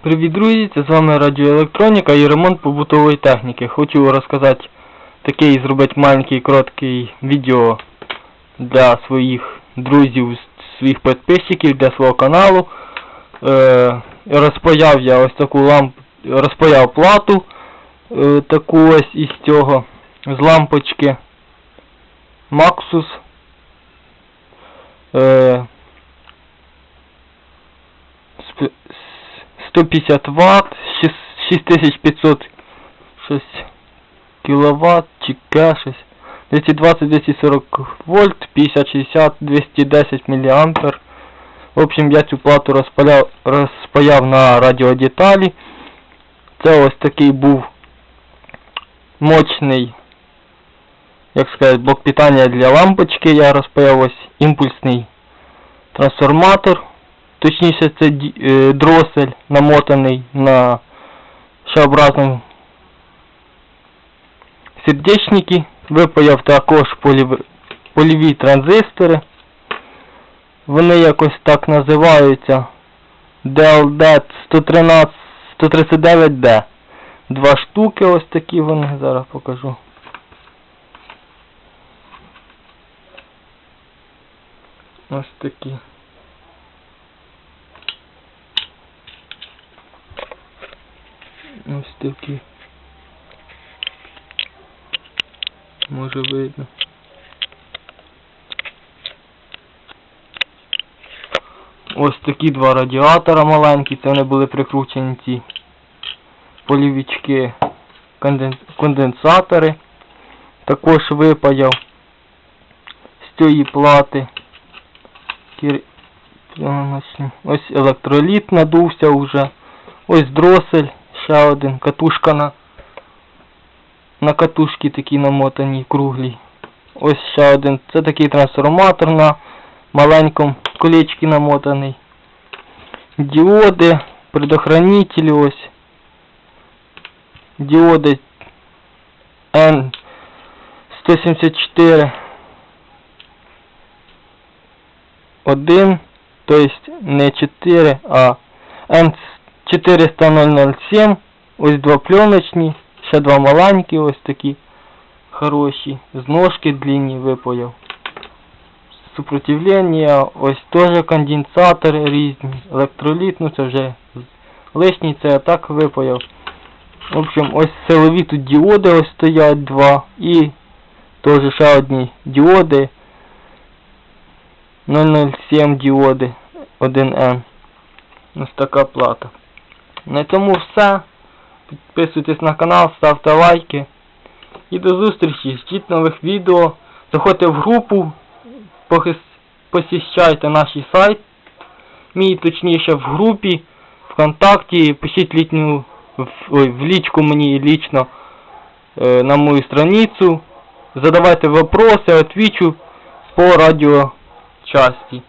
Привіт, друзі! Це з вами Радіоелектроніка і ремонт побутової техніки. Хочу розказати такий зробити маленький короткий відео для своїх друзів, своїх підписчиків, для свого каналу. Е, розпаяв я ось таку ламп, розпаяв плату е, таку ось із цього з лампочки. Е, 150 Вт, 6500 щось кіловат, чи К, щось. 220-240 вольт, 50-60, 210 мА. В общем, я цю плату розпаляв, розпаяв на радіодеталі. Це ось такий був мощний, як сказати, блок питання для лампочки. Я розпаяв ось імпульсний трансформатор. Точніше це е, дросель намотаний на шарообразному сердечники. Випаяв також полів... польові транзистори. Вони якось так називаються. DLD 113 139D. Два штуки ось такі вони. Зараз покажу. Ось такі. Ось такі. Може видно. Ось такі два радіатора маленькі, це вони були прикручені ці полівічки, конденсатори. Також випаяв з цієї плати. Ось електроліт надувся вже. Ось дросель, ще один, катушка на, на катушки такі намотані, круглі. Ось ще один. Це такий трансформатор на маленькому колечки намотаний. Діоди, предохранителі ось. Діоди N174 1, то есть не 4, а N4007, ось два пленочні, ще два маленькі, ось такі хороші, з ножки длинні випаяв. Супротивлення, ось теж конденсатори різні, електроліт, ну це вже лишній, це я так випаяв. В общем, ось силові тут діоди ось стоять два і теж ще одні діоди 007 діоди 1N. Ось така плата. На цьому все. Підписуйтесь на канал, ставте лайки. І до зустрічі. Ждіть нових відео. Заходьте в групу, посіщайте наш сайт. Мій точніше в групі, ВКонтакті, пишіть літню ой, в лічку мені лічно е, на мою страницю. Задавайте вопроси, отвічу по радіочасті.